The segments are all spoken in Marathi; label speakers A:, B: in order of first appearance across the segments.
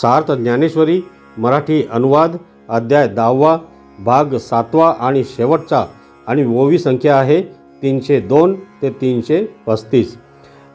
A: सार्थ ज्ञानेश्वरी मराठी अनुवाद अध्याय दहावा भाग सातवा आणि शेवटचा आणि ओवी संख्या आहे तीनशे दोन ते तीनशे पस्तीस.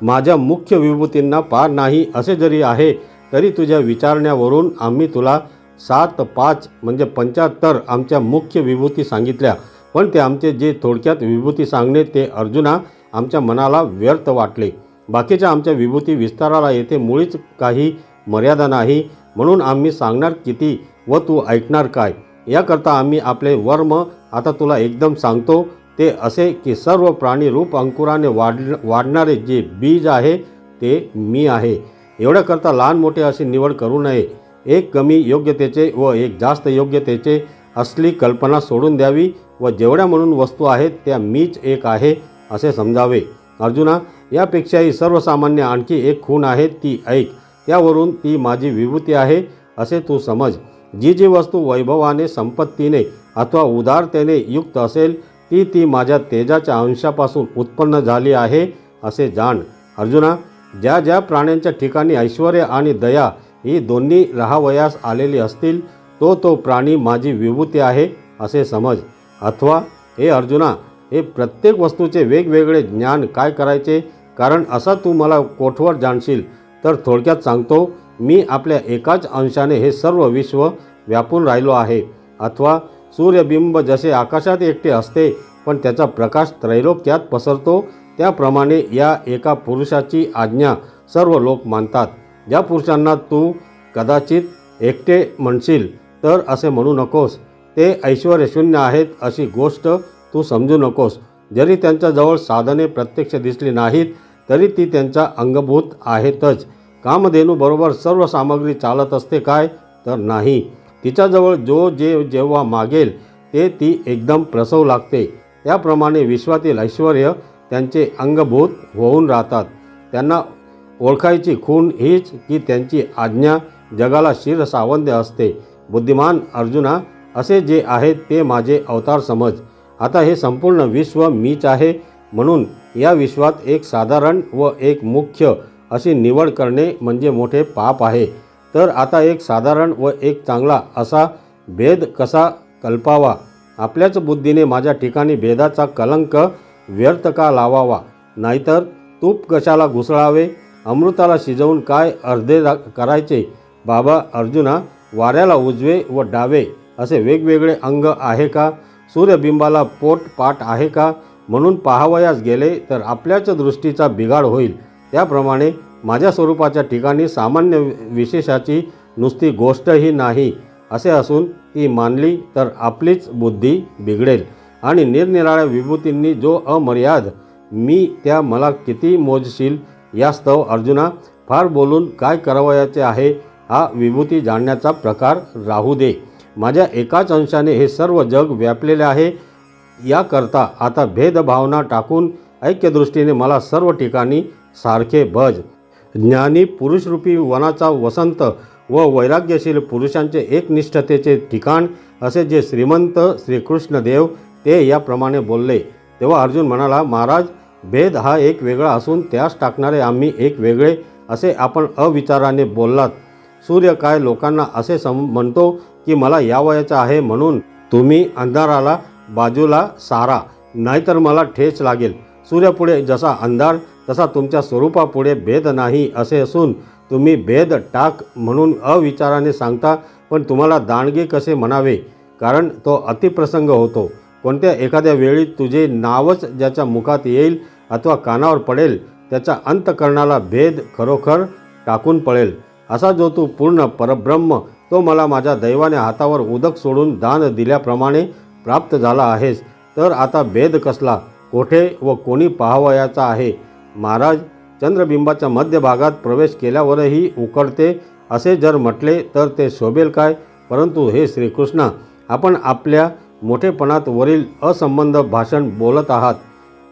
A: माझ्या मुख्य विभूतींना पार नाही असे जरी आहे तरी तुझ्या विचारण्यावरून आम्ही तुला सात पाच म्हणजे पंच्याहत्तर आमच्या मुख्य विभूती सांगितल्या. पण ते आमचे जे थोडक्यात विभूती सांगणे ते अर्जुना आमच्या मनाला व्यर्थ वाटले. बाकीच्या आमच्या विभूती विस्ताराला येथे मुळीच काही मर्यादा नाही म्हणून आम्ही सांगणार किती व तू ऐकणार काय. याकरता आम्ही आपले वर्म आता तुला एकदम सांगतो. ते असे की सर्व प्राणी रूप अंकुराने वाढ वाढणारे जे बीज आहे ते मी आहे. एवढ्याकरता लहान मोठे अशी निवड करू नये. एक कमी योग्यतेचे व एक जास्त योग्यतेचे असली कल्पना सोडून द्यावी व जेवढ्या म्हणून वस्तू आहेत त्या मीच एक आहे असे समजावे. अर्जुना यापेक्षाही सर्वसामान्य आणखी एक खूण आहे ती ऐक. त्यावरून ती माझी विभूती आहे असे तू समज. जी जी वस्तू वैभवाने संपत्तीने अथवा उदारतेने युक्त असेल ती ती माझ्या तेजाच्या अंशापासून उत्पन्न झाली आहे असे जाण. अर्जुना ज्या ज्या प्राण्यांच्या ठिकाणी ऐश्वर आणि दया ही दोन्ही राहावयास आलेली असतील तो तो प्राणी माझी विभूती आहे असे समज. अथवा हे अर्जुना हे प्रत्येक वस्तूचे वेगवेगळे ज्ञान काय करायचे? कारण असा तू मला कोठवर जाणशील? तर थोडक्यात सांगतो मी आपल्या एकाच अंशाने हे सर्व विश्व व्यापून राहिलो आहे. अथवा सूर्यबिंब जसे आकाशात एकटे असते पण त्याचा प्रकाश त्रैलोक्यात पसरतो त्याप्रमाणे या एका पुरुषाची आज्ञा सर्व लोक मानतात. ज्या पुरुषांना तू कदाचित एकटे म्हणशील तर असे म्हणू नकोस. ते ऐश्वर्यशून्य आहेत अशी गोष्ट तू समजू नकोस. जरी त्यांच्याजवळ साधने प्रत्यक्ष दिसली नाहीत तरी ती त्यांच्या अंगभूत आहेतच. कामधेनूबरोबर सर्व सामग्री चालत असते काय? तर नाही. तिच्याजवळ जो जे जेव्हा मागेल ते ती एकदम प्रसव लागते. त्याप्रमाणे विश्वातील ऐश्वर त्यांचे अंगभूत होऊन राहतात. त्यांना ओळखायची खूण हीच की त्यांची आज्ञा जगाला शिरसावंद्य असते. बुद्धिमान अर्जुना असे जे आहेत ते माझे अवतार समज. आता हे संपूर्ण विश्व मीच आहे. म्हणून या विश्वात एक साधारण व एक मुख्य अशी निवड करणे म्हणजे मोठे पाप आहे. तर आता एक साधारण व एक चांगला असा भेद कसा कल्पावा? आपल्याच बुद्धीने माझ्या ठिकाणी भेदाचा कलंक व्यर्थ का लावावा? नाहीतर तूप कशाला घुसळावे? अमृताला शिजवून काय अर्धे करायचे? बाबा अर्जुना वाऱ्याला उजवे व डावे असे वेगवेगळे अंग आहे का? सूर्यबिंबाला पोट पाट आहे का? म्हणून पाहावयास गेले तर आपल्याच दृष्टीचा बिघाड होईल. त्याप्रमाणे माझ्या स्वरूपाच्या ठिकाणी सामान्य विशेषाची नुसती गोष्टही नाही असे असून ती मानली तर आपलीच बुद्धी बिघडेल. आणि निरनिराळ्या विभूतींनी जो अमर्याद मी त्या मला किती मोजशील यास्तव अर्जुना फार बोलून काय करावयाचे आहे हा विभूती जाणण्याचा प्रकार राहू दे. माझ्या एकाच अंशाने हे सर्व जग व्यापलेले आहे याकरता आता भेदभावना टाकून ऐक्यदृष्टीने मला सर्व ठिकाणी सारखे भज ज्ञानी पुरुषरूपी वनाचा वसंत व वैराग्यशील पुरुषांचे एकनिष्ठतेचे ठिकाण असे जे श्रीमंत श्रीकृष्णदेव ते याप्रमाणे बोलले. तेव्हा अर्जुन म्हणाला महाराज भेद हा एक वेगळा असून त्यास टाकणारे आम्ही एक वेगळे असे आपण अविचाराने बोललात. सूर्य काय लोकांना असे सम म्हणतो की मला या वयाचं आहे म्हणून तुम्ही अंधाराला बाजूला सारा नाहीतर मला ठेच लागेल. सूर्यापुढे जसा अंधार तसा तुमच्या स्वरूपापुढे भेद नाही असे असून तुम्ही भेद टाक म्हणून अविचाराने सांगता पण तुम्हाला दाणगे कसे म्हणावे? कारण तो अतिप्रसंग होतो. कोणत्या एखाद्या वेळी तुझे नावच ज्याच्या मुखात येईल अथवा कानावर पडेल त्याच्या अंतकरणाला भेद खरोखर टाकून पळेल. असा जो तू पूर्ण परब्रह्म तो मला माझ्या दैवाने हातावर उदक सोडून दान दिल्याप्रमाणे प्राप्त झाला आहेस तर आता भेद कसला? कोठे व कोणी पाहावयाचा आहे? महाराज चंद्रबिंबाच्या मध्यभागात प्रवेश केल्यावरही उकडते असे जर म्हटले तर ते शोभेल काय? परंतु हे श्रीकृष्णा आपण आपल्या मोठेपणात वरील असंबंध भाषण बोलत आहात.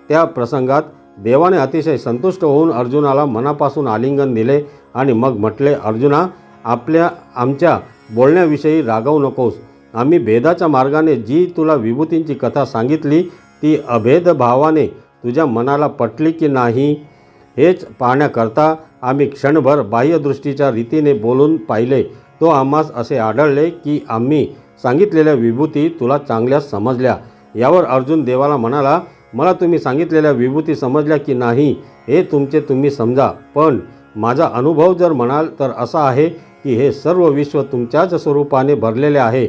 A: त्या प्रसंगात देवाने अतिशय संतुष्ट होऊन अर्जुनाला मनापासून आलिंगन दिले आणि मग म्हटले अर्जुना आपल्या आमच्या बोलण्याविषयी रागवू नकोस. आम्ही भेदाच्या मार्गाने जी तुला विभूतींची कथा सांगितली ती अभेद भावाने तुझ्या मनाला पटली की नाही हेच पाहण्याकरता आम्ही क्षणभर बाह्यदृष्टीच्या रीतीने बोलून पाहिले. तो आम्हास असे आढळले की आम्ही सांगितलेल्या विभूती तुला चांगल्या समजल्या. यावर अर्जुन देवाला म्हणाला मला तुम्ही सांगितलेल्या विभूती समजल्या की नाही हे तुमचे तुम्ही समजा. पण माझा अनुभव जर म्हणाल तर असा आहे की हे सर्व विश्व तुमच्याच स्वरूपाने भरलेले आहे.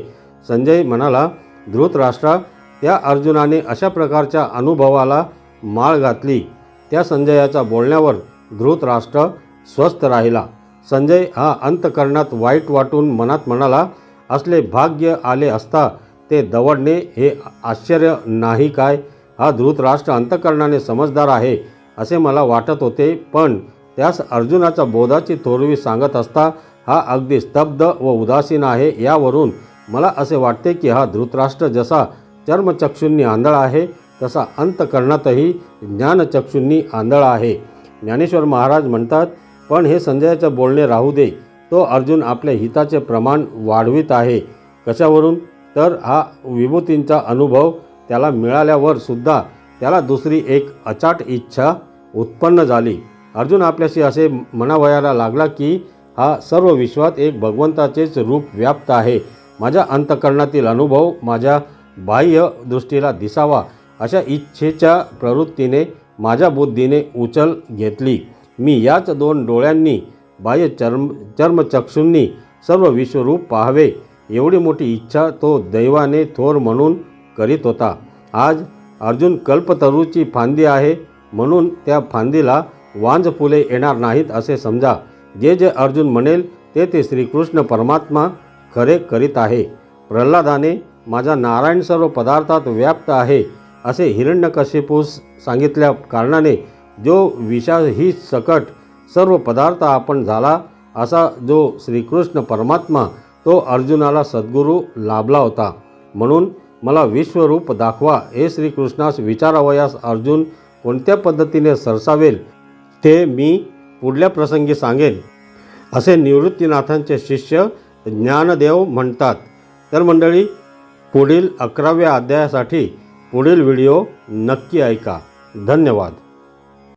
A: संजय म्हणाला धृतराष्ट्रा त्या अर्जुनाने अशा प्रकारच्या अनुभवाला माळ घातली. त्या संजयाच्या बोलण्यावर धृतराष्ट्र स्वस्थ राहिला. संजय हा अंतकरणात वाईट वाटून मनात म्हणाला असले भाग्य आले असता ते दवडणे हे आश्चर्य नाही काय? हा धृतराष्ट्र अंतकरणाने समजदार आहे असे मला वाटत होते. पण त्यास अर्जुनाच्या बोधाची थोरवी सांगत असता हा अगदी स्तब्ध व उदासीन आहे. यावरून मला असे वाटते की हा धृतराष्ट्र जसा चर्मचक्षूंनी आंधळा आहे तसा अंतकरणातही ज्ञानचक्षूंनी आंधळा आहे. ज्ञानेश्वर महाराज म्हणतात पण हे संजयाचे बोलणे राहू दे. तो अर्जुन आपल्या हिताचे प्रमाण वाढवित आहे. कशावरून? तर हा विभूतींचा अनुभव त्याला मिळाल्यावर सुद्धा त्याला दुसरी एक अचाट इच्छा उत्पन्न झाली. अर्जुन आपल्याशी असे म्हणावयाला लागला की हा सर्व विश्वात एक भगवंताचेच रूप व्याप्त आहे. माझ्या अंतकरणातील अनुभव माझ्या बाह्य दृष्टीला दिसावा अशा इच्छेच्या प्रवृत्तीने माझ्या बुद्धीने उचल घेतली. मी याच दोन डोळ्यांनी बाह्य चर्म चर्मचक्षूंनी सर्व विश्वरूप पाहावे. एवढी मोठी इच्छा तो दैवाने थोर म्हणून करीत होता. आज अर्जुन कल्पतरूची फांदी आहे म्हणून त्या फांदीला वांज फुले येणार नाहीत असे समजा. जे जे अर्जुन म्हणेल ते ते श्रीकृष्ण परमात्मा खरे करीत आहे. प्रल्हादाने माझा नारायण सर्व पदार्थात व्याप्त आहे असे हिरण्यकशिपूस सांगितल्या कारणाने जो विषाही सकट सर्व पदार्थ आपण झाला असा जो श्रीकृष्ण परमात्मा तो अर्जुनाला सद्गुरू लाभला होता. म्हणून मला विश्वरूप दाखवा हे श्रीकृष्णास विचारावयास अर्जुन कोणत्या पद्धतीने सरसावेल ते मी पुढल्या प्रसंगी सांगेन. असे निवृत्तीनाथांचे शिष्य ज्ञानदेव म्हणतात. तर मंडळी पुढील अकराव्या अध्यायासाठी पुढील व्हिडिओ नक्की ऐका. धन्यवाद.